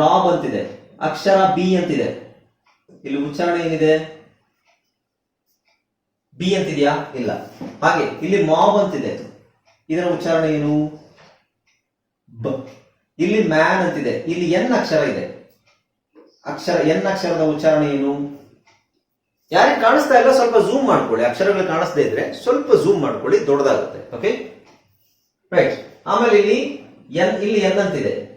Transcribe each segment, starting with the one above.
Raab ಅಂತಿದೆ, ಅಕ್ಷರ B ಅಂತಿದೆ. ಇಲ್ಲಿ ಉಚ್ಚಾರಣೆ ಏನಿದೆ? ಬಿ ಅಂತಿದೆಯಾ? ಇಲ್ಲ. ಹಾಗೆ, ಇಲ್ಲಿ ಮಾಬ್ ಅಂತಿದೆ. ಇದರ ಉಚ್ಚಾರಣೆ ಏನು? ಬ. ಇಲ್ಲಿ ಮ್ಯಾನ್ ಅಂತಿದೆ, ಇಲ್ಲಿ ಎನ್ ಅಕ್ಷರ ಇದೆ? ಅಕ್ಷರ, ಎನ್ ಅಕ್ಷರದ ಉಚ್ಚಾರಣೆ ಏನು? ಯಾರಿಗೆ ಕಾಣಿಸ್ತಾ ಇಲ್ಲ, ಸ್ವಲ್ಪ ಝೂಮ್ ಮಾಡ್ಕೊಳ್ಳಿ. ಅಕ್ಷರಗಳು ಕಾಣಿಸ್ತಾ ಇದ್ರೆ ಸ್ವಲ್ಪ ಝೂಮ್ ಮಾಡ್ಕೊಳ್ಳಿ, ದೊಡ್ಡದಾಗುತ್ತೆ. ಓಕೆ ರೈಟ್ ಆಮೇಲೆ ಇಲ್ಲಿ ಎನ್ ಇಲ್ಲಿ ಎನ್ ಅಂತಿದೆ.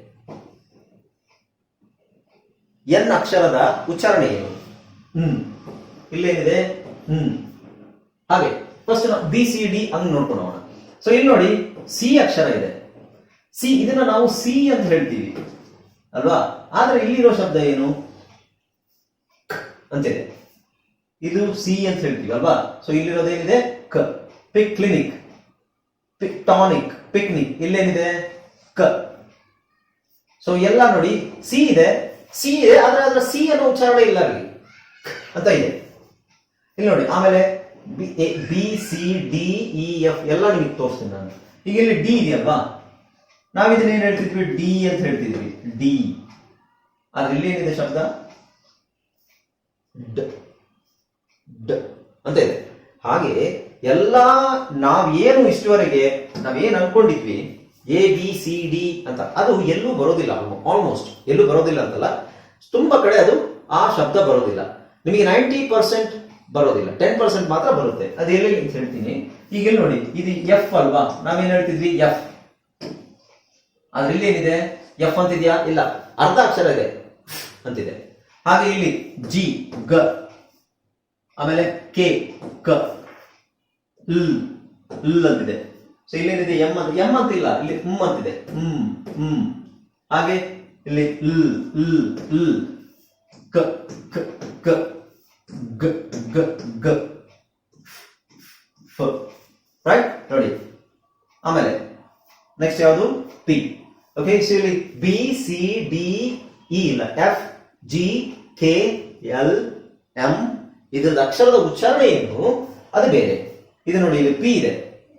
ಎನ್ ಅಕ್ಷರದ ಉಚ್ಚಾರಣೆ ಏನು? ಹ್ಮ್. ಇಲ್ಲೇನಿದೆ? ಹ್ಮ್. ಹಾಗೆ ಫಸ್ಟ್ ಬಿ ಸಿ ಡಿ ಹಂಗ್ ನೋಡ್ಕೊಂಡು ಹೋಗೋಣ. ಸೊ ಇಲ್ಲಿ ನೋಡಿ ಸಿ ಅಕ್ಷರ ಇದೆ. ಸಿ ಇದನ್ನ ನಾವು ಸಿ ಅಂತ ಹೇಳ್ತೀವಿ. ಅಲ್ವಾ? ಆದ್ರೆ ಇಲ್ಲಿರೋ ಶಬ್ದ ಏನು? ಕ್ ಅಂತಿದೆ ಇದು. ಸಿ ಅಂತ ಹೇಳ್ತೀವಿ, ಅಲ್ವಾ? ಸೊ ಇಲ್ಲಿರೋದೇನಿದೆ ಕ. Pick clinic pick tonic picnic ಇಲ್ಲೇನಿದೆ? ಕ. ಸೊ ಎಲ್ಲ ನೋಡಿ ಸಿ ಇದೆ. ಸಿ ಇದೆ ಆದ್ರೆ ಅದರ ಸಿ ಅನ್ನೋ ಉಚ್ಚಾರಣೆ ಇಲ್ಲ ಅಲ್ಲಿ. ಅಂತ ಇದೆ. ಇಲ್ಲಿ ನೋಡಿ, ಆಮೇಲೆ B C, D, E, F, ಎಲ್ಲ ನಿಮಗೆ ತೋರಿಸ್ತೀನಿ ನಾನು. ಈಗ ಇಲ್ಲಿ ಡಿ ಇದೆಯಲ್ವಾ? ನಾವು ಇದನ್ನ ಏನ್ ಹೇಳ್ತಿದ್ವಿ? ಡಿ ಅಂತ ಹೇಳ್ತಿದ್ವಿ. ಡಿ. ಆದ್ರೆ ಇಲ್ಲಿ ಏನಿದೆ ಶಬ್ದ? ಡ. ಡ. ಅಂತ ಇದೆ. ಹಾಗೆ ಎಲ್ಲ ನಾವೇನು ಇಷ್ಟುವರೆಗೆ ನಾವೇನು ಅನ್ಕೊಂಡಿದ್ವಿ? ಎ, ಬಿ, ಸಿ, ಡಿ ಅಂತ. ಅದು ಎಲ್ಲೂ ಬರೋದಿಲ್ಲ ಆಲ್ಮೋಸ್ಟ್ ಎಲ್ಲೂ ಬರೋದಿಲ್ಲ ಅಂತಲ್ಲ. ತುಂಬಾ ಕಡೆ ಅದು ಆ ಶಬ್ದ ಬರೋದಿಲ್ಲ. ನಿಮಗೆ ನೈಂಟಿ ಪರ್ಸೆಂಟ್ ಬರೋದಿಲ್ಲ. ಟೆನ್ ಪರ್ಸೆಂಟ್ ಮಾತ್ರ ಬರುತ್ತೆ. ಅದು ಎಲ್ಲಿ ಅಂತ ಹೇಳ್ತೀನಿ. ಈಗ ಇಲ್ಲಿ ನೋಡಿ, ಇದು ಎಫ್ ಅಲ್ವಾ? ನಾವೇನ್ ಹೇಳ್ತಿದ್ವಿ? ಎಫ್ ಆದ್ರೆ ಇಲ್ಲಿ ಏನಿದೆ? ಎಫ್ ಅಂತಿದ್ಯಾ? ಇಲ್ಲ. ಅರ್ಧ ಅಕ್ಷರ ಇದೆ. ಅಂತಿದೆ. ಹಾಗೆ ಇಲ್ಲಿ ಜಿ ಗ ಆಮೇಲೆ ಕೆ ಕ ಲ್ ಲ್ ಅಂತಿದೆ. ಸೊ ಇಲ್ಲೇನಿದೆ ಎಂ ಅಂತ ಎಂ ಅಂತಿಲ್ಲ. ಇಲ್ಲಿ ಹ್ಮ್ ಅಂತಿದೆ. ಹ್ಮ್ ಹ್ಮ್ ಹಾಗೆ ಇಲ್ಲಿ ಲ್ ಲ್ ಲ್ ಕ ಕ ಕ ಗ ಗ ಗ, ಫ ರೈಟ್ ನೋಡಿ. ಆಮೇಲೆ ನೆಕ್ಸ್ಟ್ ಯಾವುದು? ಪಿ ಓಕೆ ಸೊ ಇಲ್ಲಿ ಬಿ ಸಿ ಡಿ ಇ ಇಲ್ಲ. F G K L M ಇದ್ರದ್ದು ಅಕ್ಷರದ ಉಚ್ಚಾರಣೆ ಏನು? ಅದು ಬೇರೆ. ಇದು ನೋಡಿ, ಇಲ್ಲಿ ಪಿ ಇದೆ.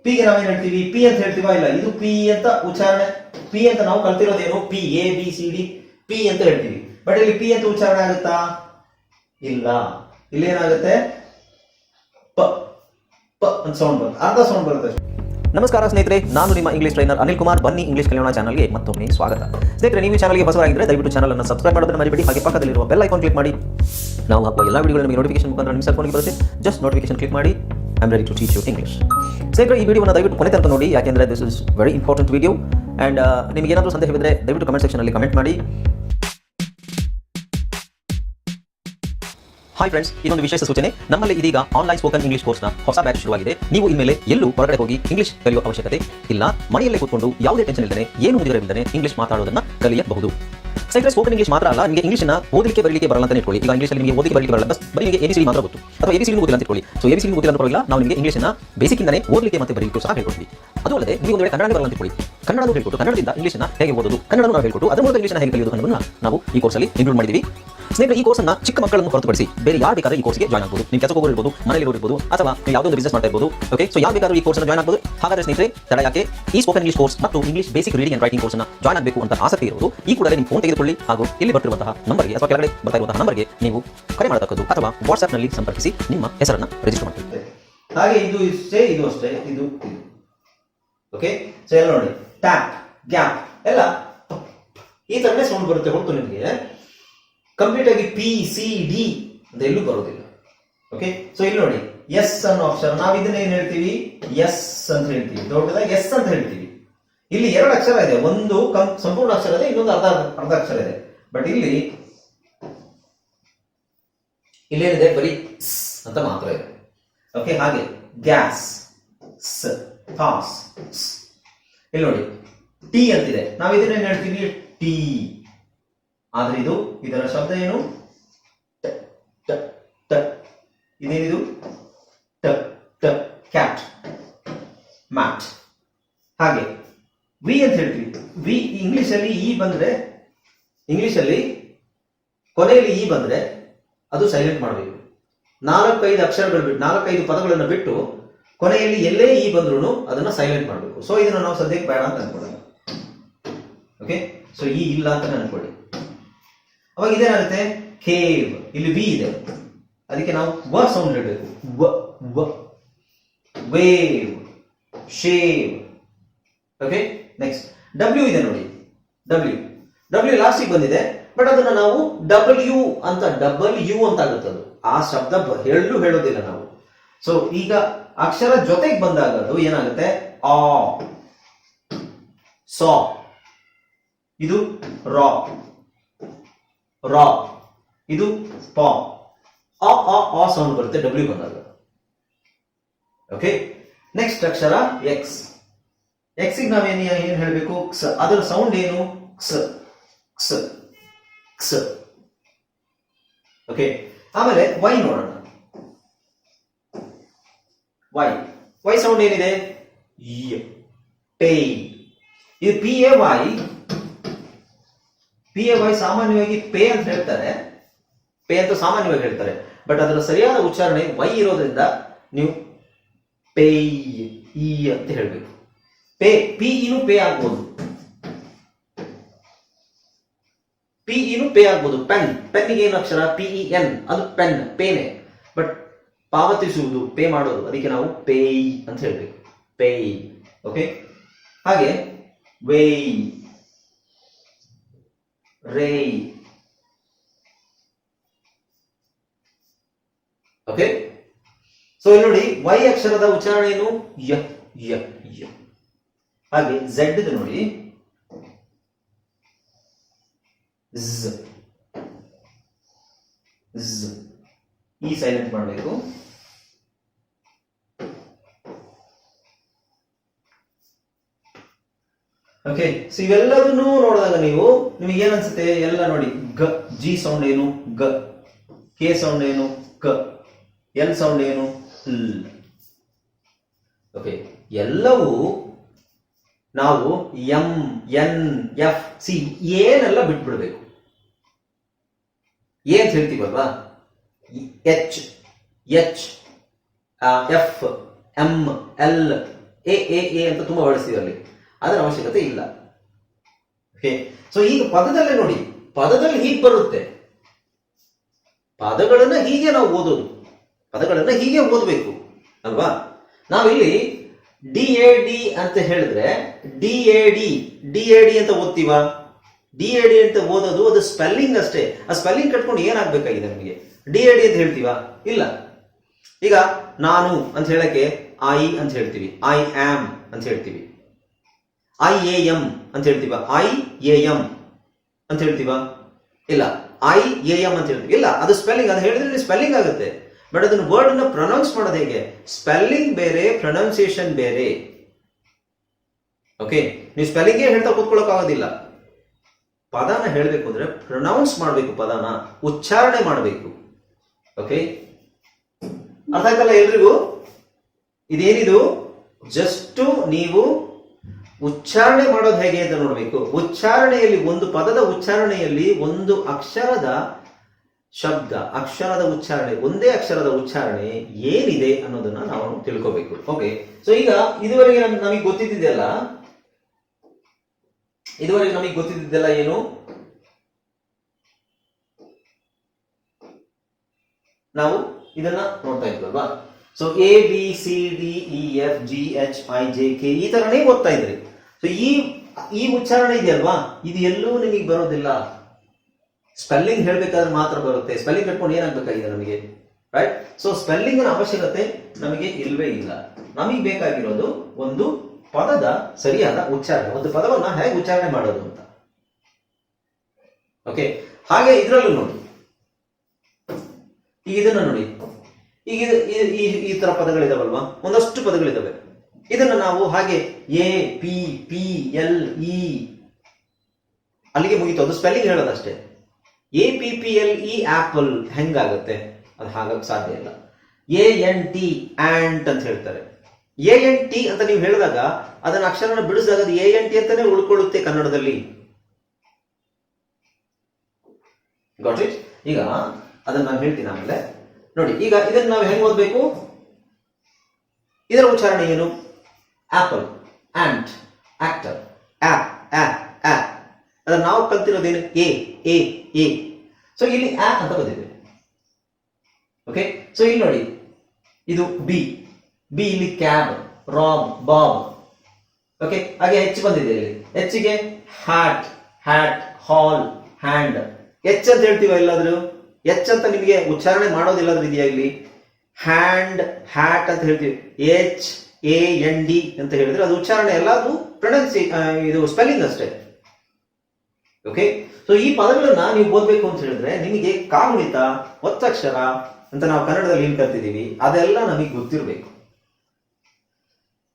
ಪಿಗೆ ನಾವೇನ್ ಹೇಳ್ತೀವಿ? ಪಿ ಅಂತ ಹೇಳ್ತೀವಾ? ಇಲ್ಲ, ಇದು ಪಿ ಅಂತ ಉಚ್ಚಾರಣೆ. ಪಿ ಅಂತ ನಾವು ಕಲ್ತಿರೋದೇನು? P A B C D P ಅಂತ ಹೇಳ್ತೀವಿ. ಬಟ್ ಇಲ್ಲಿ ಪಿ ಅಂತ ಉಚ್ಚಾರಣೆ ಆಗುತ್ತಾ? ಇಲ್ಲ. ಇಲ್ಲಿ ಏನಾಗುತ್ತೆ ಪ ಪ ಅಂತ ಸೌಂಡ್ ಬರುತ್ತೆ. ಅರ್ಧ ಸೌಂಡ್ ಬರುತ್ತೆ ನಮಸ್ಕಾರ ಸ್ನೇಹಿತರೆ, ನಾನು ನಿಮ್ಮ ಇಂಗ್ಲಿಷ್ ಟ್ರೈನರ್ ಅನಿಲ್ ಕುಮಾರ್. ಬನ್ನಿ ಇಂಗ್ಲಿಷ್ ಕಲಿಯೋಣ ಚಾನಲ್ಗೆ ಮತ್ತೊಮ್ಮೆ ಸ್ವಾಗತ. ಸ್ನೇಹಿತರೆ, ನೀವು ಚಾನಲ್ಗೆ ಹೊಸವಾಗಿದ್ದರೆ ದಯವಿಟ್ಟು ಚಾನಲ್ ಅನ್ನು ಸಬ್ಸ್ಕ್ರೈಬ್ ಮಾಡೋದನ್ನು ಮರಿಬೇಡಿ. ಹಾಗೆ ಪಕ್ಕದಲ್ಲಿರುವ ಬೆಲ್ ಐಕಾನ್ ಕ್ಲಿಕ್ ಮಾಡಿ. ನಾವು ಹಾಕುವ ಎಲ್ಲ ವಿಡಿಯೋಗಳು ನಿಮಗೆ ನೋಟಿಫಿಕೇಶನ್ ಮುಖಾಂತರ ನಿಮ್ಮ ಫೋನ್ಗೆ ಬರುತ್ತೆ. ಜಸ್ಟ್ ನೋಟಿಫಿಕೇಶನ್ ಕ್ಲಿಕ್ ಮಾಡಿ. I am ready to teach you English ಸ್ನೇಹಿತರೆ, ಈ ವಿಡಿಯೋವನ್ನು ದಯವಿಟ್ಟು ಕೊನೆ ತನಕ ನೋಡಿ. ಯಾಕೆಂದರೆ this is very important video and ನಿಮಗೆ ಏನಾದರೂ ಸಂದೇಹವಿದ್ದರೆ ದಯವಿಟ್ಟು ಕಮೆಂಟ್ ಸೆಕ್ಷನಲ್ಲಿ ಕಮೆಂಟ್ ಮಾಡಿ. ಹಾಯ್ ಫ್ರೆಂಡ್ಸ್ ಇದೊಂದು ವಿಶೇಷ ಸೂಚನೆ. ನಮ್ಮಲ್ಲಿ ಇದೀಗ ಆನ್ಲೈನ್ ಸ್ಪೋಕನ್ ಇಂಗ್ಲಿಷ್ ಕೋರ್ಸ್ನ ಹೊಸ ಬ್ಯಾಚ್ ಶುರುವಾಗಿದೆ. ನೀವು ಇನ್ಮೇಲೆ ಎಲ್ಲೂ ಹೊರಗಡೆ ಹೋಗಿ ಇಂಗ್ಲಿಷ್ ಕಲಿಯುವ ಅವಶ್ಯಕತೆ ಇಲ್ಲ. ಮನೆಯಲ್ಲೇ ಕೂತ್ಕೊಂಡು ಯಾವುದೇ ಟೆನ್ಷನ್ ಇಲ್ಲದೆ ಏನು ಮುಗಿದರೆ ಇಂಗ್ಲಿಷ್ ಮಾತಾಡೋದನ್ನ ಕಲಿಯಬಹುದು. ಸ್ನೇಹಿತರೆ ಸ್ಪೋಕನ್ ಇಂಗ್ಲಿಷ್ ಮಾತ್ರ ಅಲ್ಲ, ನಿಮಗೆ ಇಂಗ್ಲಿಷ್ನ ಓದಲಿಕ್ಕೆ, ಬರಲಿಕ್ಕೆ ಬರಲ್ಲ ಅಂತ ಇಟ್ಕೊಳ್ಳಿ. ಈಗ ಇಂಗ್ಲಿಷಲ್ಲಿ ನಿಮಗೆ ಓದಲಿಕ್ಕೆ, ಬರಲಿಕ್ಕೆ ಬರಲ್ಲ ಬಸ್ ಬರೀ ನಿಮಗೆ ಎಬಿಸಿ ಮಾತ್ರ ಗೊತ್ತು. ಅಥವಾ ಎಬಿಸಿ ಓದಿಲ್ಲ ಅಂತ ಇಟ್ಕೊಳ್ಳಿ. ಸೊ ಎಬಿಸಿ ಓದಿಲ್ಲ ಅಂತ ಪರವಾಗಿಲ್ಲ, ನಾವು ನಿಮಗೆ ಇಂಗ್ಲಿಷ್ನ ಬೇಸಿಕ್ ಇಂದನೇ ಓದಲಿಕ್ಕೆ ಮತ್ತೆ ಬರಲಿಕ್ಕೆ ಸಹ ಹೇಳ್ಕೊಡ್ತೀವಿ. ಅದು ಅಲ್ಲದೆ, ನೀವು ಒಂದು ವೇಳೆ ಕನ್ನಡ ಬರಲ್ಲ ಅಂತ ಇಟ್ಕೊಳ್ಳಿ. ಕನ್ನಡ ಹೇಳ್ಕೊಟ್ಟು, ಕನ್ನಡದಿಂದ ಇಂಗ್ಲಿಷ್ನ ಹೇಗೆ ಓದೋದು? ಕನ್ನಡ ನಾವು ಹೇಳ್ಕೊಟ್ಟು, ಅದರ ಮೂಲಕ ಇಂಗ್ಲಿಷ್ನ ಹೇಗೆ ಕಲಿಯೋದು ಅನ್ನೋದನ್ನ ನಾವು ಈ ಕೋರ್ಸಲ್ಲಿ ಇನ್ಕ್ಲೂಡ್ ಮಾಡಿದ್ದೀವಿ ಸ್ನೇಹಿತರೆ, ಈ ಕೋರ್ಸ್ನ ಚಿಕ್ಕ ಮಕ್ಕಳನ್ನು ಹೊರತುಪಡಿಸಿ ಬೇರೆ ಯಾರು ಬೇಕಾದ್ರೆ ಈ ಕೋರ್ಸ್ಗೆ ಜಾಯ್ನ್ ಆಗಬಹುದು ನೀವು ಕೆಲಸ ಹೋಗೋರು ಮನೆಯಲ್ಲಿ ಇರಬಹುದು ಅಥವಾ ಯಾವುದೋ ಒಂದು ಬಿಸ್ನೆಸ್ ಮಾಡ್ತಾ ಇರಬಹುದು ಓಕೆ ಸೊ ಯಾರು ಬೇಕಾದ್ರೂ ಈ ಕೋರ್ಸ್ನ ಜಾಯ್ನ್ ಆಗಬಹುದು ಹಾಗಾದ್ರೆ ಸ್ನೇಹಿತರೆ, ತಡ ಯಾಕೆ? ಈ ಸ್ಪೋಕನ್ ಇಂಗ್ಲಿಷ್ ಕೋರ್ಸ್ ಮತ್ತು English basic reading and writing ಕೋರ್ಸ್ನ ಜಾಯ್ನ್ ಆಗಬೇಕು ಅಂತ ಆಸಕ್ತಿ ಇರುವುದು ಈ ಕೂಡಲೇ ನಿಮ್ಮ ಫೋನ್ ತೆಗೆದುಕೊಳ್ಳಿ. ಹಾಗೂ ಇಲ್ಲಿ ಬರ್ತಿರುವಂತಹ ನಂಬರ್ಗೆ ಅಥವಾ ಕೆಳಗಡೆ ಬರ್ತಾ ಇರುವಂತಹ ನಂಬರ್ಗೆ ನೀವು ಕರೆ ಮಾಡತಕ್ಕದ್ದು ಅಥವಾ ವಾಟ್ಸ್ಆಪ್ನಲ್ಲಿ ಸಂಪರ್ಕಿಸಿ ನಿಮ್ಮ ಹೆಸರನ್ನ ರಿಜಿಸ್ಟರ್ ಮಾಡಿ ಹಾಗೆ ಇದು ಇಷ್ಟೇ, ಇದು ಅಷ್ಟೇ, ಇದು ಓಕೆ ಸೊ ಎಲ್ಲ ನೋಡಿ. ಟ್ಯಾಪ್ ಗ್ಯಾಪ್ ಎಲ್ಲ. ಈ ತರನೇ ಸೌಂಡ್ ಬರುತ್ತೆ ಹೊರತು ನಿಮಗೆ. ಕಂಪ್ಲೀಟ್ ಆಗಿ ಪಿ ಸಿ ಡಿ ಅಂತ ಎಲ್ಲೂ ಬರೋದಿಲ್ಲ. ಓಕೆ ಸೊ ಇಲ್ಲಿ ನೋಡಿ. ಎಸ್ ಅನ್ನೋ ಅಕ್ಷರ ನಾವು ಇದನ್ನ ಏನ್ ಹೇಳ್ತೀವಿ? ಎಸ್ ಅಂತ ಹೇಳ್ತೀವಿ. ದೊಡ್ಡದಾಗಿ ಎಸ್ ಅಂತ ಹೇಳ್ತೀವಿ. ಇಲ್ಲಿ ಎರಡು ಅಕ್ಷರ ಇದೆ. ಒಂದು ಸಂಪೂರ್ಣ ಅಕ್ಷರ ಇದೆ, ಇನ್ನೊಂದು ಅರ್ಧ ಅರ್ಧ ಅಕ್ಷರ ಇದೆ. ಬಟ್ ಇಲ್ಲಿ ಇಲ್ಲೇನಿದೆ ಬರೀ ಸ್ ಅಂತ ಮಾತ್ರ ಇದೆ. ಓಕೆ ಹಾಗೆ. ಗ್ಯಾಸ್ ಇಲ್ಲಿ ನೋಡಿ. ಟಿ ಅಂತಿದೆ. ನಾವು ಇದನ್ನ ಏನ್ ಹೇಳ್ತೀವಿ? ಟಿ ಆದ್ರೆ ಇದು ಇದರ ಶಬ್ದ ಏನು? ಇದೇನಿದು? ಕ್ಯಾಟ್ ಮ್ಯಾಟ್ ಹಾಗೆ, ವಿ ಅಂತ ಹೇಳ್ತೀವಿ. ವಿ ಇಂಗ್ಲಿಷ್ ಅಲ್ಲಿ ಇ ಬಂದ್ರೆ ಇಂಗ್ಲಿಷ್ ಅಲ್ಲಿ ಕೊನೆಯಲ್ಲಿ ಇ ಬಂದ್ರೆ ಅದು ಸೈಲೆಂಟ್ ಮಾಡಬೇಕು. ನಾಲ್ಕೈದು ಅಕ್ಷರಗಳು ಬಿಟ್ಟು ನಾಲ್ಕೈದು ಪದಗಳನ್ನು ಬಿಟ್ಟು ಕೊನೆಯಲ್ಲಿ ಎಲ್ಲೇ ಇ ಬಂದ್ರು ಅದನ್ನ ಸೈಲೆಂಟ್ ಮಾಡಬೇಕು. ಸೊ ಇದನ್ನ ನಾವು ಸದ್ಯಕ್ಕೆ ಬೇಡ ಅಂತ ಅನ್ಕೊಳ್ಳೋಣ ಓಕೆ ಸೊ ಈ ಇಲ್ಲ ಅಂತ ಅನ್ಕೊಳ್ಳಿ. ಅವಾಗ ಇದೇನಾಗುತ್ತೆ? ಕೇವ್. ಇಲ್ಲಿ ವಿ ಇದೆ. ಅದಕ್ಕೆ ನಾವು ವ ಸೌಂಡ್ ಹೇಳಬೇಕು ವ ವ. Wave shave okay next W ಇದೆ ನೋಡಿ. ಡಬ್ಲ್ಯೂ ಡಬ್ಲ್ಯೂ ಲಾಸ್ಟಿಗೆ ಬಂದಿದೆ. ಬಟ್ ಅದನ್ನ ನಾವು ಡಬ್ಲ್ಯೂ ಅಂತ ಡಬಲ್ ಯು ಅಂತ ಆಗುತ್ತೆ ಅದು. ಆ ಶಬ್ದ ಹೇಳಲು ಹೇಳೋದಿಲ್ಲ ನಾವು. ಸೊ ಈಗ ಅಕ್ಷರ ಜೊತೆಗೆ ಬಂದಾಗ ಅದು ಏನಾಗುತ್ತೆ? ಆ. ಸಾ. ಇದು ರಾ. ರಾ. ಇದು ಪ ಆ ಆ ಆ ಸೌಂಡ್ ಬರುತ್ತೆ ಡಬ್ಲ್ಯೂ ಬಂದಾಗ. ಓಕೆ ನೆಕ್ಸ್ಟ್ ಅಕ್ಷರ ಎಕ್ಸ್ ಎಕ್ಸ್ ನಾವೇನು ಏನ್ ಹೇಳಬೇಕು? ಕ್ಸ್ ಅದರ ಸೌಂಡ್ ಏನು? ಕ್ಸ್ ಕ್ಸ್ ಕ್ಸ್ ಓಕೆ ಆಮೇಲೆ ವೈ ನೋಡೋಣ. ವೈ ವೈ ಸೌಂಡ್ ಏನಿದೆ? ಯ. ಟೇ. ಇದು P A Y P A Y ಸಾಮಾನ್ಯವಾಗಿ ಪೇ ಅಂತ ಹೇಳ್ತಾರೆ. ಪೇ ಅಂತ ಸಾಮಾನ್ಯವಾಗಿ ಹೇಳ್ತಾರೆ. ಬಟ್ ಅದರ ಸರಿಯಾದ ಉಚ್ಚಾರಣೆ ವೈ ಇರೋದ್ರಿಂದ ನೀವು ಪೇ ಇ ಅಂತ ಹೇಳಬೇಕು. ಪೇ ಪಿ ಇನು ಪೇ ಆಗ್ಬೋದು. ಪಿ ಇನು ಪೇ ಆಗ್ಬೋದು. ಪೆನ್ ಪೆನ್ನಿಗೆ ಏನು ಅಕ್ಷರ? ಪಿ ಇ ಎನ್ ಅದು ಪೆನ್ ಪೇನೆ. ಬಟ್ ಪಾವತಿಸುವುದು, ಪೇ ಮಾಡೋದು, ಅದಕ್ಕೆ ನಾವು ಪೇಯ್ ಅಂತ ಹೇಳ್ಬೇಕು. ಪೇಯ್ ಓಕೆ ಹಾಗೆ, ವೇಯ್. ರೇಯ್. ಓಕೆ ಸೊ ಇಲ್ಲಿ ನೋಡಿ ವೈ ಅಕ್ಷರದ ಉಚ್ಚಾರಣೆ ಏನು? ಯ ಯ ಯ. ಹಾಗೆ ಝೆಡ್ ಇದೆ ನೋಡಿ. ಝ್. ಈ ಸೈಲೆಂಟ್ ಮಾಡಬೇಕು. ಓಕೆ ಸೊ ಇವೆಲ್ಲದನ್ನು ನೋಡಿದಾಗ ನೀವು ನಿಮಗೆ ಏನ್ ಅನ್ಸುತ್ತೆ ಎಲ್ಲ ನೋಡಿ, ಗ, ಜಿ ಸೌಂಡ್ ಏನು? ಗ. ಕೆ ಸೌಂಡ್ ಏನು? ಕ. ಎಲ್ ಸೌಂಡ್ ಏನು? ಲ್. ಓಕೆ ಎಲ್ಲವೂ ನಾವು ಎಂ, ಎನ್, ಎಫ್, ಸಿ ಏನೆಲ್ಲ ಬಿಟ್ಬಿಡ್ಬೇಕು. ಏನ್ ಹೇಳ್ತೀವಲ್ವಾ H H F, M, L, A A A ಅಂತ ತುಂಬಾ ಬಳಸ್ತೀವಿ ಅಲ್ಲಿ. ಅದರ ಅವಶ್ಯಕತೆ ಇಲ್ಲ. ಓಕೆ ಸೊ ಈಗ ಪದದಲ್ಲೇ ನೋಡಿ. ಪದದಲ್ಲಿ ಹೀಗೆ ಬರುತ್ತೆ. ಪದಗಳನ್ನ ಹೀಗೆ ನಾವು ಓದೋದು. ಪದಗಳನ್ನ ಹೀಗೆ ಓದಬೇಕು. ಅಲ್ವಾ? ನಾವಿಲ್ಲಿ ಡಿ ಎ ಡಿ ಅಂತ ಹೇಳಿದ್ರೆ D A D D A D ಅಂತ ಓದ್ತೀವ? ಡಿ ಎ ಡಿ ಅಂತ ಓದೋದು ಅದು ಸ್ಪೆಲ್ಲಿಂಗ್ ಅಷ್ಟೇ. ಆ ಸ್ಪೆಲ್ಲಿಂಗ್ ಕಟ್ಕೊಂಡು ಏನಾಗಬೇಕಾಗಿದೆ ನಮಗೆ? ಡಿ ಎ ಡಿ ಅಂತ ಹೇಳ್ತೀವ? ಇಲ್ಲ. ಈಗ ನಾನು ಅಂತ ಹೇಳಕ್ಕೆ ಐ ಅಂತ ಹೇಳ್ತೀವಿ. ಐ ಆಮ್ ಅಂತ ಹೇಳ್ತೀವಿ. ಐ ಎ ಎಂ ಅಂತ ಹೇಳ್ತೀವ? ಐ ಎ ಎಂ ಅಂತ ಹೇಳ್ತೀವ? ಇಲ್ಲ. ಐ ಎ ಎಂ ಅಂತ ಹೇಳ್ತೀವಿ? ಇಲ್ಲ. ಅದು ಸ್ಪೆಲ್ಲಿಂಗ್ ಅದು ಹೇಳಿದ್ರೆ ಸ್ಪೆಲ್ಲಿಂಗ್ ಆಗುತ್ತೆ. ಬಟ್ ಅದನ್ನ ವರ್ಡ್ ಅನ್ನ ಪ್ರೊನೌನ್ಸ್ ಮಾಡೋದು ಹೇಗೆ? ಸ್ಪೆಲ್ಲಿಂಗ್ ಬೇರೆ ಪ್ರೊನೌನ್ಸಿಯೇಷನ್ ಬೇರೆ. ಓಕೆ ನೀವು ಸ್ಪೆಲ್ಲಿಂಗೇ ಹೇಳ್ತಾ ಆಗೋದಿಲ್ಲ. ಪದನ ಹೇಳಬೇಕು ಅಂದ್ರೆ ಪ್ರೊನೌನ್ಸ್ ಮಾಡಬೇಕು ಪದಾನ. ಉಚ್ಚಾರಣೆ ಮಾಡಬೇಕು. ಓಕೆ ಅರ್ಥ ಆಗಲ್ಲ ಎಲ್ರಿಗೂ? ಇದೇನಿದು? ಜಸ್ಟ್ ನೀವು ಉಚ್ಚಾರಣೆ ಮಾಡೋದು ಹೇಗೆ ಅಂತ ನೋಡಬೇಕು. ಉಚ್ಚಾರಣೆಯಲ್ಲಿ ಒಂದು ಪದದ ಉಚ್ಚಾರಣೆಯಲ್ಲಿ ಒಂದು ಅಕ್ಷರದ ಶಬ್ದ, ಅಕ್ಷರದ ಉಚ್ಚಾರಣೆ, ಒಂದೇ ಅಕ್ಷರದ ಉಚ್ಚಾರಣೆ ಏನಿದೆ ಅನ್ನೋದನ್ನ ನಾವು ತಿಳ್ಕೋಬೇಕು. ಓಕೆ ಸೊ ಈಗ ಇದುವರೆಗೆ ನಮ್- ನಮಗೆ ಗೊತ್ತಿದ್ದೆಲ್ಲ ಇದುವರೆಗೆ ನಮಗೆ ಗೊತ್ತಿದ್ದೆಲ್ಲ ಏನು? ನಾವು ಇದನ್ನ ನೋಡ್ತಾ ಇದ್ವಲ್ವಾ? So A B C D E F G H I J K ಈ ತರನೇ ಗೊತ್ತಾ ಇದ್ರಿ. ಸೊ ಈ ಈ ಉಚ್ಚಾರಣೆ ಇದೆಯಲ್ವಾ? ಇದು ಎಲ್ಲೂ ನಿಮಗೆ ಬರೋದಿಲ್ಲ. ಸ್ಪೆಲ್ಲಿಂಗ್ ಹೇಳ್ಬೇಕಾದ್ರೆ ಮಾತ್ರ ಬರುತ್ತೆ. ಸ್ಪೆಲ್ಲಿಂಗ್ ಕಟ್ಕೊಂಡು ಏನಾಗಬೇಕಾಗಿದೆ ನಮಗೆ? ರೈಟ್ ಸೊ ಸ್ಪೆಲ್ಲಿಂಗ್ ಅವಶ್ಯಕತೆ ನಮಗೆ ಇಲ್ವೇ ಇಲ್ಲ. ನಮಗೆ ಬೇಕಾಗಿರೋದು ಒಂದು ಪದದ ಸರಿಯಾದ ಉಚ್ಚಾರಣೆ. ಒಂದು ಪದವನ್ನ ಹೇಗೆ ಉಚ್ಚಾರಣೆ ಮಾಡೋದು ಅಂತ. ಓಕೆ ಹಾಗೆ ಇದರಲ್ಲೂ ನೋಡಿ. ಈಗ ಇದನ್ನ ನೋಡಿ. ಈಗ ಈ ಈ ತರ ಪದಗಳಿದಾವಲ್ವಾ? ಒಂದಷ್ಟು ಪದಗಳಿದಾವೆ. ಇದನ್ನ ನಾವು ಹಾಗೆ A, P P, L, E. ಅಲ್ಲಿಗೆ ಮುಗಿತು. ಅದು spelling ಹೇಳೋದಷ್ಟೇ. A, P P, L, E apple ಹೆಂಗಾಗುತ್ತೆ? ಅದು ಹಾಗಕ್ಕೆ ಸಾಧ್ಯ ಇಲ್ಲ. ಎ, ಎನ್, ಟಿ ಆಂಟ್ ಅಂತ ಹೇಳ್ತಾರೆ. ಎ, ಎನ್, ಟಿ ಅಂತ ನೀವು ಹೇಳಿದಾಗ ಅದನ್ನ ಅಕ್ಷರನ ಬಿಡಿಸಿದಾಗ ಅದು ಎ, ಎನ್, ಟಿ ಅಂತಾನೆ ಉಳ್ಕೊಳ್ಳುತ್ತೆ ಕನ್ನಡದಲ್ಲಿ. ಗಾಟ್ ಇಟ್ ಈಗ ಅದನ್ನ ನಾನು ಹೇಳ್ತೀನಿ ಆಮೇಲೆ. ನೋಡಿ, ಈಗ ಇದನ್ನ ನಾವು ಹೆಂಗ್ ಓದ್ಬೇಕು? ಇದರ ಉಚ್ಚಾರಣೆ ಏನು? ಆಪಲ್ ಆಂಟ್ ಆಕ್ಟರ್ ಆಪ್ ಆಪ್ ಆಪ್ ಅದನ್ನ ನಾವು ಕಲ್ತಿರೋದೇನು? A A A. ಸೊ ಇಲ್ಲಿ ಆ ಅಂತ ಬಂದಿದೆ. ಓಕೆ ಸೊ ಇಲ್ಲಿ ನೋಡಿ. ಇದು ಬಿ ಬಿ ಇಲ್ಲಿ ಕ್ಯಾಬ್ ರಾಬ್ ಬಾಬ್ ಓಕೆ ಹಾಗೆ ಎಚ್ ಬಂದಿದೆ ಇಲ್ಲಿ. ಎಚ್ಗೆ hat hat hall hand H ಅಂತ ಹೇಳ್ತೀವ ಎಲ್ಲಾದ್ರೂ? ಎಚ್ ಅಂತ ನಿಮಗೆ ಉಚ್ಚಾರಣೆ ಮಾಡೋದಿಲ್ಲಾದ್ರೂ ಇದೆಯಾ ಇಲ್ಲಿ? ಹ್ಯಾಂಡ್ ಹ್ಯಾಟ್ ಅಂತ ಹೇಳ್ತೀವಿ. ಎಚ್ ಎ ಎನ್ ಡಿ ಅಂತ ಹೇಳಿದ್ರೆ ಅದು ಉಚ್ಚಾರಣೆ ಎಲ್ಲ ಅದು ಪ್ರೊನೌನ್ಸಿ ಇದು ಸ್ಪೆಲ್ಲಿಂಗ್ ಅಷ್ಟೇ. ಓಕೆ ಸೊ ಈ ಪದಗಳನ್ನ ನೀವು ಓದ್ಬೇಕು ಅಂತ ಹೇಳಿದ್ರೆ ನಿಮಗೆ ಕಾಗುಣಿತ ಒತ್ತಕ್ಷರ ಅಂತ ನಾವು ಕನ್ನಡದಲ್ಲಿ ಏನ್ ಕಲ್ತಿದೀವಿ ಅದೆಲ್ಲ ನಮಗೆ ಗೊತ್ತಿರಬೇಕು.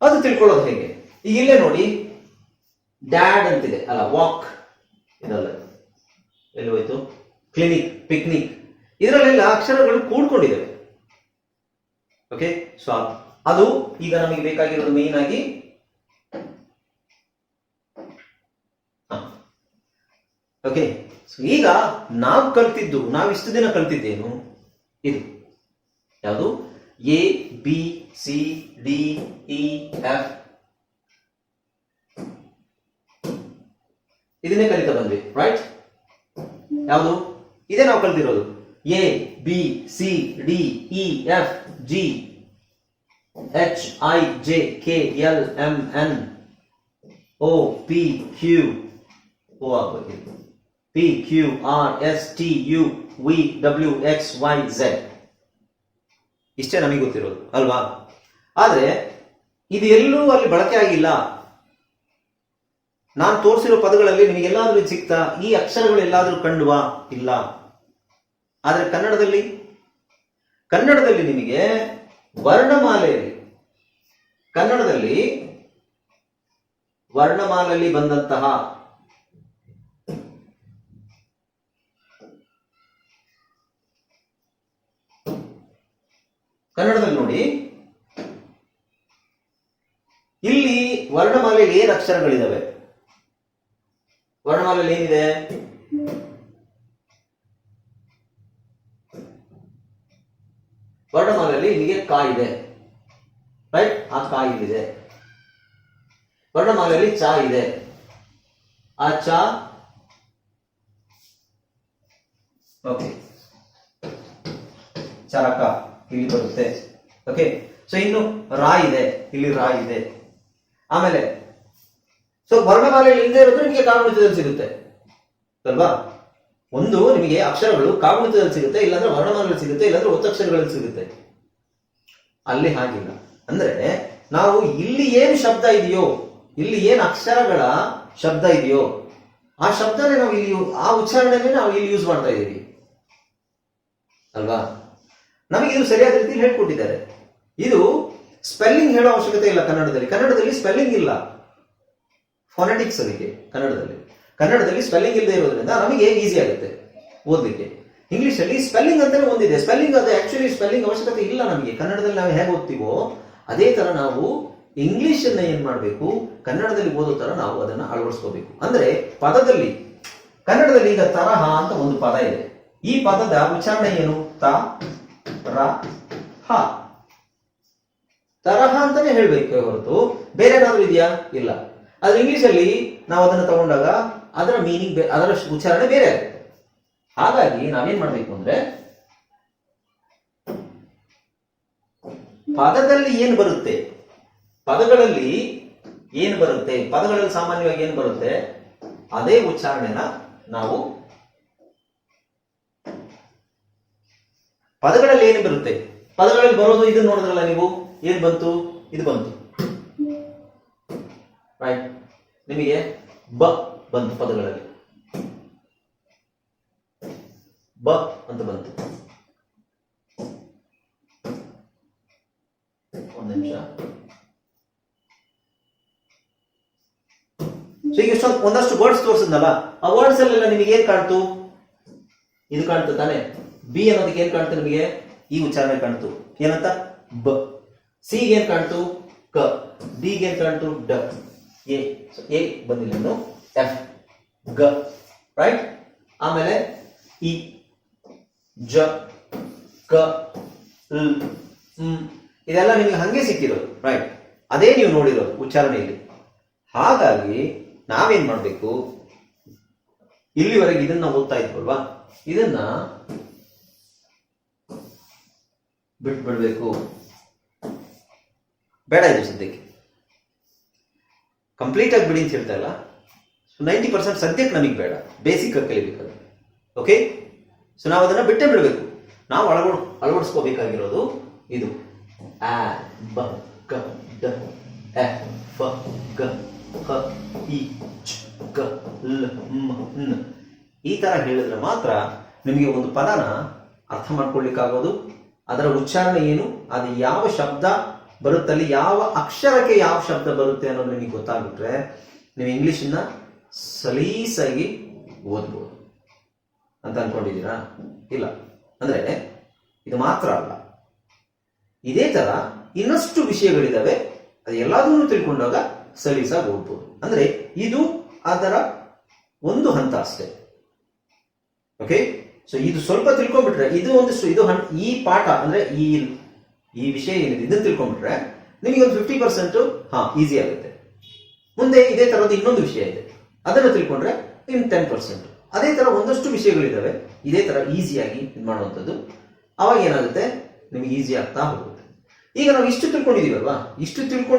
ಅದು ತಿಳ್ಕೊಳ್ಳೋದು ಹೇಗೆ? ಈಗ ಇಲ್ಲೇ ನೋಡಿ, ಡ್ಯಾಡ್ ಅಂತಿದೆ, ಅಲ್ಲ, ವಾಕ್ ಇದಲ್ಲ ಎಲ್ಲಿ ಹೋಯ್ತು? Clinic, picnic. ಇದರಲ್ಲೆಲ್ಲ ಅಕ್ಷರಗಳು ಕೂಡ್ಕೊಂಡಿದ್ದಾವೆ. ಓಕೆ ಸೊ ಅದು ಈಗ ನಮಗೆ ಬೇಕಾಗಿರೋದು ಮೇನ್ ಆಗಿ ಓಕೆ ಈಗ ನಾವು ಕಲ್ತಿದ್ದು, ನಾವು ಇಷ್ಟು ದಿನ ಕಲ್ತಿದ್ದೇನು? ಇದು. ಯಾವುದು? A B C D E F ಇದನ್ನೇ ಕಲಿತಾ ಬಂದ್ವಿ ರೈಟ್ ಯಾವುದು? ಇದೇ ನಾವು ಕಲ್ತಿರೋದು. A B C D E F G H I J K L M N O P Q O ಆಗ್ಬೇಕು P Q R S T U V W X Y Z ಇಷ್ಟೇ ನಮಗೆ ಗೊತ್ತಿರೋದು? ಅಲ್ವಾ? ಆದರೆ ಇದು ಎಲ್ಲೂ ಅಲ್ಲಿ ಬಳಕೆ ಆಗಿಲ್ಲ. ನಾನು ತೋರಿಸಿರೋ ಪದಗಳಲ್ಲಿ ನಿಮಗೆ ಎಲ್ಲಾದ್ರೂ ಇದು ಸಿಗ್ತಾ ಈ ಅಕ್ಷರಗಳು ಎಲ್ಲಾದರೂ ಕಂಡುವಾ? ಇಲ್ಲ. ಆದರೆ ಕನ್ನಡದಲ್ಲಿ? ಕನ್ನಡದಲ್ಲಿ ನಿಮಗೆ ವರ್ಣಮಾಲೆಯಲ್ಲಿ ಕನ್ನಡದಲ್ಲಿ ವರ್ಣಮಾಲೆಯಲ್ಲಿ ಬಂದಂತಹ ಕನ್ನಡದಲ್ಲಿ ನೋಡಿ ಇಲ್ಲಿ ವರ್ಣಮಾಲೆಯಲ್ಲಿ ಏನು ಅಕ್ಷರಗಳಿದಾವೆ? ವರ್ಣಮಾಲೆಯಲ್ಲಿ ಏನಿದೆ? ವರ್ಣಮಾಲೆಯಲ್ಲಿ ನಿಮಗೆ ಕಾ ಇದೆ. ರೈಟ್ ಆ ಕಾ ಇಲ್ಲಿದೆ. ವರ್ಣಮಾಲೆಯಲ್ಲಿ ಚಾ ಇದೆ. ಆ ಚಾ ಓಕೆ ಚರಕ ಇಲ್ಲಿ ಬರುತ್ತೆ. ಓಕೆ ಸೊ ಇನ್ನು ರಾ ಇದೆ. ಇಲ್ಲಿ ರಾ ಇದೆ. ಆಮೇಲೆ ಸೊ ವರ್ಣಮಾಲೆಯಲ್ಲಿ ಇಲ್ಲದೆ ಇರೋದು ನಿಮಗೆ ಕಾಗುಣಿತದಲ್ಲಿ ಸಿಗುತ್ತೆ. ಅಲ್ವಾ? ಒಂದು ನಿಮಗೆ ಅಕ್ಷರಗಳು ಕಾಗುಣಿತದಲ್ಲಿ ಸಿಗುತ್ತೆ, ಇಲ್ಲಾಂದ್ರೆ ವರ್ಣಮಾನಗಳು ಸಿಗುತ್ತೆ, ಇಲ್ಲಾಂದ್ರೆ ಒತ್ತಕ್ಷರಗಳಲ್ಲಿ ಸಿಗುತ್ತೆ. ಅಲ್ಲಿ ಹಾಗಿಲ್ಲ. ಅಂದ್ರೆ ನಾವು ಇಲ್ಲಿ ಏನು ಶಬ್ದ ಇದೆಯೋ, ಇಲ್ಲಿ ಏನು ಅಕ್ಷರಗಳ ಶಬ್ದ ಇದೆಯೋ, ಆ ಶಬ್ದನೇ ನಾವು ಇಲ್ಲಿ, ಆ ಉಚ್ಚಾರಣೆನೇ ನಾವು ಇಲ್ಲಿ ಯೂಸ್ ಮಾಡ್ತಾ ಇದ್ದೀವಿ ಅಲ್ವಾ? ನಮಗೆ ಇದು ಸರಿಯಾದ ರೀತಿಯಲ್ಲಿ ಹೇಳ್ಕೊಟ್ಟಿದ್ದಾರೆ. ಇದು ಸ್ಪೆಲ್ಲಿಂಗ್ ಹೇಳೋ ಅವಶ್ಯಕತೆ ಇಲ್ಲ ಕನ್ನಡದಲ್ಲಿ. ಕನ್ನಡದಲ್ಲಿ ಸ್ಪೆಲ್ಲಿಂಗ್ ಇಲ್ಲ. ಫೊನೆಟಿಕ್ಸ್ ಅದಕ್ಕೆ ಕನ್ನಡದಲ್ಲಿ. ಕನ್ನಡದಲ್ಲಿ ಸ್ಪೆಲ್ಲಿಂಗ್ ಇಲ್ಲದೆ ಇರೋದ್ರಿಂದ ನಮಗೆ ಈಸಿ ಆಗುತ್ತೆ ಓದಲಿಕ್ಕೆ. ಇಂಗ್ಲಿಷ್ ಅಲ್ಲಿ ಸ್ಪೆಲ್ಲಿಂಗ್ ಅಂತಲೇ ಒಂದಿದೆ. ಸ್ಪೆಲ್ಲಿಂಗ್ ಅದು ಆಕ್ಚುಲಿ ಸ್ಪೆಲ್ಲಿಂಗ್ ಅವಶ್ಯಕತೆ ಇಲ್ಲ ನಮಗೆ. ಕನ್ನಡದಲ್ಲಿ ನಾವು ಹೇಗೆ ಓದ್ತೀವೋ ಅದೇ ತರ ನಾವು ಇಂಗ್ಲಿಷ್ ಏನು ಮಾಡಬೇಕು? ಕನ್ನಡದಲ್ಲಿ ಓದೋ ತರ ನಾವು ಅದನ್ನ ಅಳವಡಿಸ್ಕೋಬೇಕು. ಅಂದ್ರೆ ಪದದಲ್ಲಿ, ಕನ್ನಡದಲ್ಲಿ ಈಗ ತರಹ ಅಂತ ಒಂದು ಪದ ಇದೆ. ಈ ಪದದ ಉಚ್ಚಾರಣೆ ಏನು? ತ, ರ, ಹ. ತರಹ ಅಂತಾನೆ ಹೇಳ್ಬೇಕು ಹೊರತು. ಬೇರೆ ಏನಾದ್ರೂ ಇದೆಯಾ? ಇಲ್ಲ. ಆದ್ರೆ ಇಂಗ್ಲಿಷ್ ಅಲ್ಲಿ ನಾವು ಅದನ್ನ ತಗೊಂಡಾಗ ಅದರ ಮೀನಿಂಗ್ ಅದರ ಉಚ್ಚಾರಣೆ ಬೇರೆ ಹಾಗಾಗಿ ನಾವೇನ್ ಮಾಡ್ಬೇಕು ಅಂದ್ರೆ, ಪದದಲ್ಲಿ ಏನು ಬರುತ್ತೆ? ಪದಗಳಲ್ಲಿ ಏನು ಬರುತ್ತೆ? ಪದಗಳಲ್ಲಿ ಸಾಮಾನ್ಯವಾಗಿ ಏನು ಬರುತ್ತೆ? ಅದೇ ಉಚ್ಚಾರಣೆನ ನಾವು ಪದಗಳಲ್ಲಿ ಏನು ಬರುತ್ತೆ? ಪದಗಳಲ್ಲಿ ಬರೋದು ಇದನ್ನ ನೋಡಿದ್ರಲ್ಲ ನೀವು? ಏನ್ ಬಂತು? ಇದು ಬಂತು. ರೈಟ್ ನಿಮಗೆ ಬ ಬಂತು ಪದಗಳಲ್ಲಿ. ಬ ಅಂತ ಬಂತು. ಒಂದು ನಿಮಿಷ. ಸೊ ಈಗ ಎಷ್ಟೊಂದು ಒಂದಷ್ಟು ವರ್ಡ್ಸ್ ತೋರಿಸಿದ್ನಲ್ಲ, ಆ ವರ್ಡ್ಸ್ ಅಲ್ಲೆಲ್ಲ ನಿಮಗೆ ಏನ್ ಕಾಣ್ತು? ಇದು ಕಾಣ್ತು ತಾನೆ. ಬಿ ಅನ್ನೋದಕ್ಕೆ ಏನ್ ಕಾಣ್ತು ನಿಮಗೆ? ಈ ಉಚ್ಚಾರಣೆ ಕಾಣ್ತು. ಏನಂತ? ಬ. ಸಿ ಏನ್ ಕಾಣ್ತು? ಕ. ಡಿ ಏನ್ ಕಾಣ್ತು? ಡ. ಎ. ಎ ಬಂದಿಲ್ಲ ಎಫ್ ಗ ರೈಟ್ ಆಮೇಲೆ ಇ ಜ ಕ. ಇದೆಲ್ಲ ನಿಮಗೆ ಹಂಗೆ ಸಿಕ್ಕಿರೋದು ರೈಟ್ ಅದೇ ನೀವು ನೋಡಿರೋದು ಉಚ್ಚಾರಣೆಯಲ್ಲಿ. ಹಾಗಾಗಿ ನಾವೇನ್ ಮಾಡಬೇಕು? ಇಲ್ಲಿವರೆಗೆ ಇದನ್ನ ಓದ್ತಾ ಇದ್ವಲ್ವಾ? ಇದನ್ನ ಬಿಟ್ಬಿಡ್ಬೇಕು. ಬೇಡ ಇದು ಸದ್ಯಕ್ಕೆ. ಕಂಪ್ಲೀಟ್ ಆಗಿ ಬಿಡಿ ಅಂತ ಹೇಳ್ತಾ ಇಲ್ಲ. ನೈಂಟಿ ಪರ್ಸೆಂಟ್ ಸದ್ಯಕ್ಕೆ ನಮಗೆ ಬೇಡ. ಬೇಸಿಕ್ ಕಲಿಬೇಕಾದ್ರೆ ಓಕೆ ಸೊ ನಾವು ಅದನ್ನು ಬಿಟ್ಟೇ ಬಿಡಬೇಕು. ನಾವು ಅಳವಡ್, ಅಳವಡಿಸ್ಕೋಬೇಕಾಗಿರೋದು ಇದು. ಆ, ಬ ಕ ಡ, ಎ, ಫ, ಗ, ಹ, ಇ, ಚ, ಗ, ಲ, ಮ, ನ. ಈ ತರ ಹೇಳಿದ್ರೆ ಮಾತ್ರ ನಿಮಗೆ ಒಂದು ಪದನ ಅರ್ಥ ಮಾಡ್ಕೊಳ್ಳಿಕ್ಕಾಗೋದು ಅದರ ಉಚ್ಚಾರಣೆ ಏನು? ಅದು ಯಾವ ಶಬ್ದ ಬರುತ್ತಲ್ಲಿ, ಯಾವ ಅಕ್ಷರಕ್ಕೆ ಯಾವ ಶಬ್ದ ಬರುತ್ತೆ ಅನ್ನೋದು ನಿಮಗೆ ಗೊತ್ತಾಗ್ಬಿಟ್ರೆ, ನೀವು ಇಂಗ್ಲಿಷನ್ನ ಸಲೀಸಾಗಿ ಓದ್ಬೋದು ಅಂತ ಅನ್ಕೊಂಡಿದ್ದೀರಾ? ಇಲ್ಲ. ಅಂದ್ರೆ ಇದು ಮಾತ್ರ ಅಲ್ಲ. ಇದೇ ತರ ಇನ್ನಷ್ಟು ವಿಷಯಗಳಿದಾವೆ. ಅದು ತಿಳ್ಕೊಂಡಾಗ ಸಲೀಸಾಗಿ ಓದ್ಬೋದು. ಅಂದ್ರೆ ಇದು ಅದರ ಒಂದು ಹಂತ ಅಷ್ಟೇ. ಓಕೆ ಸೊ ಇದು ಸ್ವಲ್ಪ ತಿಳ್ಕೊಂಡ್ಬಿಟ್ರೆ, ಇದು ಒಂದು ಇದು ಈ ಪಾಠ, ಅಂದ್ರೆ ಈ ಈ ವಿಷಯ ಏನಿದೆ, ಇದನ್ನು ತಿಳ್ಕೊಂಡ್ಬಿಟ್ರೆ ನಿಮಗೆ ಒಂದು ಫಿಫ್ಟಿ ಪರ್ಸೆಂಟ್ ಹಾ ಈಸಿ ಆಗುತ್ತೆ. ಮುಂದೆ ಇದೇ ತರದ ಇನ್ನೊಂದು ವಿಷಯ ಇದೆ. ಅದನ್ನು ತಿಳ್ಕೊಂಡ್ರೆ ಇನ್ ಟೆನ್ ಪರ್ಸೆಂಟ್ ಅದೇ ತರ ಒಂದಷ್ಟು ವಿಷಯಗಳಿದ್ದಾವೆ ಇದೇ ತರ ಈಸಿಯಾಗಿ ಇದು ಮಾಡುವಂಥದ್ದು. ಅವಾಗ ಏನಾಗುತ್ತೆ? ನಿಮಗೆ ಈಸಿ ಆಗ್ತಾ ಹೋಗುತ್ತೆ. ಈಗ ನಾವು ಇಷ್ಟು ತಿಳ್ಕೊಂಡಿದೀವಲ್ವಾ? ಇಷ್ಟು ತಿಳ್ಕೊಂಡು